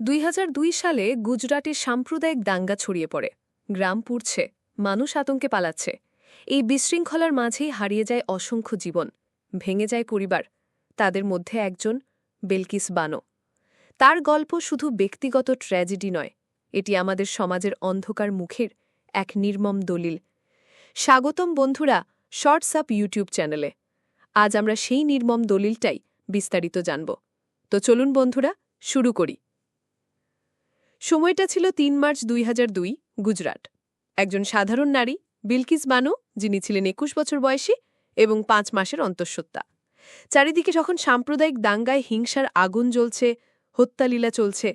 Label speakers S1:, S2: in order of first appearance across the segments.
S1: দুই হাজার দুই সালে গুজরাটে সাম্প্রদায়িক দাঙ্গা ছড়িয়ে পড়ে। গ্রাম পুড়ছে, মানুষ আতঙ্কে পালাচ্ছে। এই বিশৃঙ্খলার মাঝেই হারিয়ে যায় অসংখ্য জীবন, ভেঙে যায় পরিবার, তাদের মধ্যে একজন, বেলকিস বানো। তার গল্প শুধু ব্যক্তিগত ট্র্যাজেডি নয়, এটি আমাদের সমাজের অন্ধকার মুখের এক নির্মম দলিল। স্বাগতম বন্ধুরা শর্টস আপ ইউটিউব চ্যানেলে। আজ আমরা সেই নির্মম দলিলটাই বিস্তারিত জানব। তো চলুন বন্ধুরা, শুরু করি। সময়টা ছিল তিন মার্চ দুই হাজার দুই, গুজরাট। একজন সাধারণ নারী, বিলকিস বানু, যিনি ছিলেন একুশ বছর বয়সী এবং পাঁচ মাসের অন্তঃসত্ত্বা। চারিদিকে যখন সাম্প্রদায়িক দাঙ্গায় হিংসার আগুন জ্বলছে, হত্যালীলা চলছে,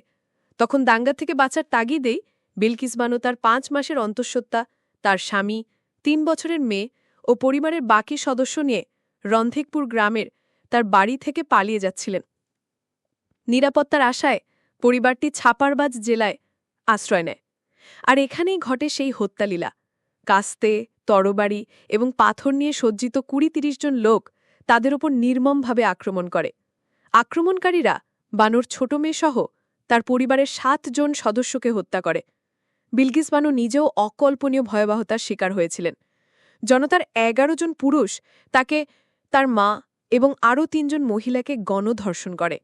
S1: তখন দাঙ্গা থেকে বাঁচার তাগিদেই বিলকিস বানু তার পাঁচ মাসের অন্তঃসত্ত্বা, তার স্বামী, তিন বছরের মেয়ে ও পরিবারের বাকি সদস্য নিয়ে রন্ধেকপুর গ্রামের তার বাড়ি থেকে পালিয়ে যাচ্ছিলেন। নিরাপত্তার আশায় পরিবারটি ছাপারবাজ জেলায় আশ্রয় নেয়। আর এখানেই ঘটে সেই হত্যালীলা। কাস্তে, তরবারি এবং পাথর নিয়ে সজ্জিত কুড়ি তিরিশ জন লোক তাদের ওপর নির্মমভাবে আক্রমণ করে। আক্রমণকারীরা বানর ছোট মেয়েসহ তার পরিবারের সাতজন সদস্যকে হত্যা করে। বিলগিস বানু নিজেও অকল্পনীয় ভয়াবহতার শিকার হয়েছিলেন। জনতার এগারো জন পুরুষ তাকে তার মা এবং আরও তিনজন মহিলাকে গণধর্ষণ করে।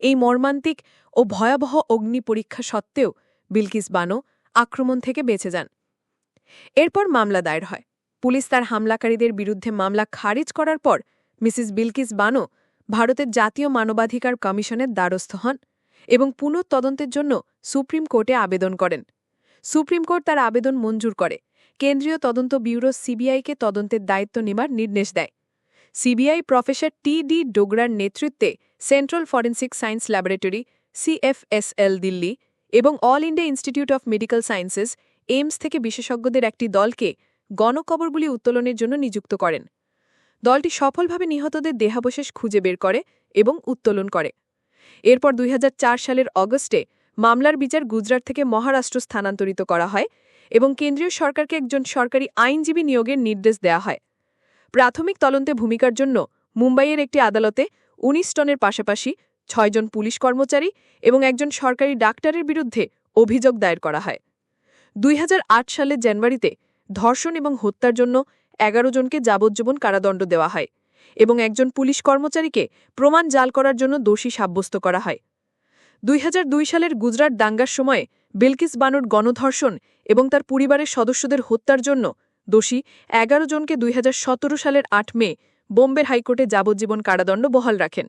S1: এই মর্মান্তিক ও ভয়াবহ অগ্নি পরীক্ষা সত্ত্বেও বিলকিস বানো আক্রমণ থেকে বেঁচে যান। এরপর মামলা দায়ের হয়। পুলিশ তার হামলাকারীদের বিরুদ্ধে মামলা খারিজ করার পর মিসিস বিলকিস বানো ভারতের জাতীয় মানবাধিকার কমিশনের দ্বারস্থ হন এবং পুনঃতদন্তের জন্য সুপ্রিম কোর্টে আবেদন করেন। সুপ্রিম কোর্ট তার আবেদন মঞ্জুর করে। কেন্দ্রীয় তদন্ত ব্যুরো সিবিআইকে তদন্তের দায়িত্ব নেবার নির্দেশ দেয়। সিবিআই প্রফেসর টি ডি ডোগরার নেতৃত্বে central forensic science laboratory CFSL Delhi এবং all India institute of medical sciences AIIMS থেকে বিশেষজ্ঞদের একটি দলকে গণকবরগুলি উত্তোলনের জন্য নিযুক্ত করেন। দলটি সফলভাবে নিহতদের দেহাবশেষ খুঁজে বের করে এবং উত্তোলন করে। এরপর দুই হাজার চার সালের অগস্টে মামলার বিচার গুজরাট থেকে মহারাষ্ট্র স্থানান্তরিত করা হয় এবং কেন্দ্রীয় সরকারকে একজন সরকারি আইনজীবী নিয়োগের নির্দেশ দেওয়া হয়। প্রাথমিক তদন্তে ভূমিকার জন্য মুম্বাইয়ের একটি আদালতে ১৯ টনের পাশাপাশি ছয়জন পুলিশ কর্মচারী এবং একজন সরকারি ডাক্তারের বিরুদ্ধে অভিযোগ দায়ের করা হয়। দুই হাজার আট সালের জানুয়ারিতে ধর্ষণ এবং হত্যার জন্য এগারো জনকে যাবজ্জীবন কারাদণ্ড দেওয়া হয় এবং একজন পুলিশ কর্মচারীকে প্রমাণ জাল করার জন্য দোষী সাব্যস্ত করা হয়। দুই হাজার দুই সালের গুজরাট দাঙ্গার সময়ে বিলকিস বানুর গণধর্ষণ এবং তার পরিবারের সদস্যদের হত্যার জন্য দোষী এগারো জনকে দুই হাজার সতেরো সালের আট মে বোম্বের হাইকোর্টে যাবজ্জীবন কারাদণ্ড বহাল রাখেন।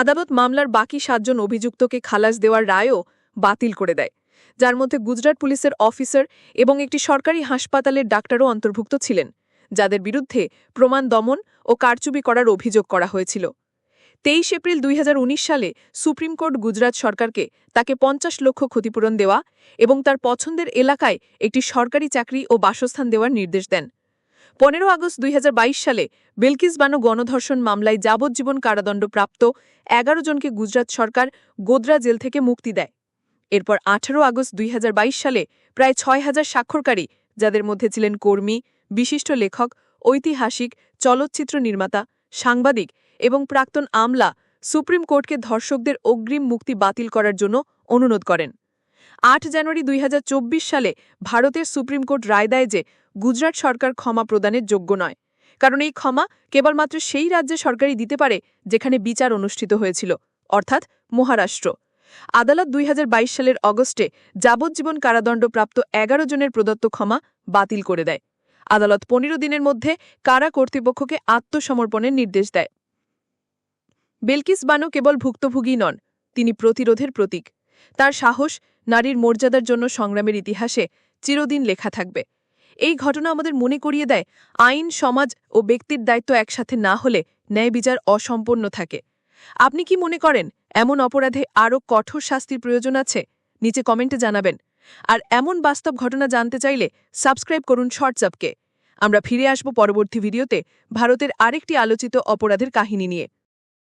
S1: আদালত মামলার বাকি সাতজন অভিযুক্তকে খালাস দেওয়ার রায়ও বাতিল করে দেয়, যার মধ্যে গুজরাট পুলিশের অফিসার এবং একটি সরকারি হাসপাতালের ডাক্তারও অন্তর্ভুক্ত ছিলেন, যাদের বিরুদ্ধে প্রমাণ দমন ও কারচুপি করার অভিযোগ করা হয়েছিল। তেইশ এপ্রিল দুই হাজার উনিশ সালে সুপ্রিম কোর্ট গুজরাট সরকারকে তাকে পঞ্চাশ লক্ষ ক্ষতিপূরণ দেওয়া এবং তার পছন্দের এলাকায় একটি সরকারি চাকরি ও বাসস্থান দেওয়ার নির্দেশ দেন। পনেরো আগস্ট দুই হাজার বাইশ সালে বিলকিস বানো গণধর্ষণ মামলায় যাবজ্জীবন কারাদণ্ডপ্রাপ্ত এগারো জনকে গুজরাট সরকার গোদরা জেল থেকে মুক্তি দেয়। এরপর আঠারো আগস্ট দুই হাজার বাইশ সালে প্রায় ছয় হাজার স্বাক্ষরকারী, যাদের মধ্যে ছিলেন কর্মী, বিশিষ্ট লেখক, ঐতিহাসিক, চলচ্চিত্র নির্মাতা, সাংবাদিক এবং প্রাক্তন আমলা সুপ্রিম কোর্টকে ধর্ষকদের অগ্রিম মুক্তি বাতিল করার জন্য অনুরোধ করেন। আট জানুয়ারি দুই হাজার চব্বিশ সালে ভারতের সুপ্রিম কোর্ট রায় দেয় যে গুজরাট সরকার ক্ষমা প্রদানের যোগ্য নয়। কারণ এই ক্ষমা কেবলমাত্র সেই রাজ্যে সরকারই দিতে পারে যেখানে বিচার অনুষ্ঠিত হয়েছিল, অর্থাৎ মহারাষ্ট্র। আদালত দুই হাজার বাইশ সালের অগস্টে যাবজ্জীবন কারাদণ্ডপ্রাপ্ত এগারো জনের প্রদত্ত ক্ষমা বাতিল করে দেয়। আদালত পনেরো দিনের মধ্যে কারা কর্তৃপক্ষকে আত্মসমর্পণের নির্দেশ দেয়। বেলকিস বানো কেবল ভুক্তভোগী নন, তিনি প্রতিরোধের প্রতীক। তার সাহস, নারীর মর্যাদার জন্য সংগ্রামের ইতিহাসে চিরদিন লেখা থাকবে। এই ঘটনা আমাদের মনে করিয়ে দেয়, আইন, সমাজ ও ব্যক্তির দায়িত্ব একসাথে না হলে ন্যায় বিচার অসম্পন্ন থাকে। আপনি কি মনে করেন, এমন অপরাধে আরও কঠোর শাস্তির প্রয়োজন আছে? নিচে কমেন্টে জানাবেন। আর এমন বাস্তব ঘটনা জানতে চাইলে সাবস্ক্রাইব করুন শর্টসআপকে আমরা ফিরে আসব পরবর্তী ভিডিওতে ভারতের আরেকটি আলোচিত অপরাধের কাহিনী নিয়ে।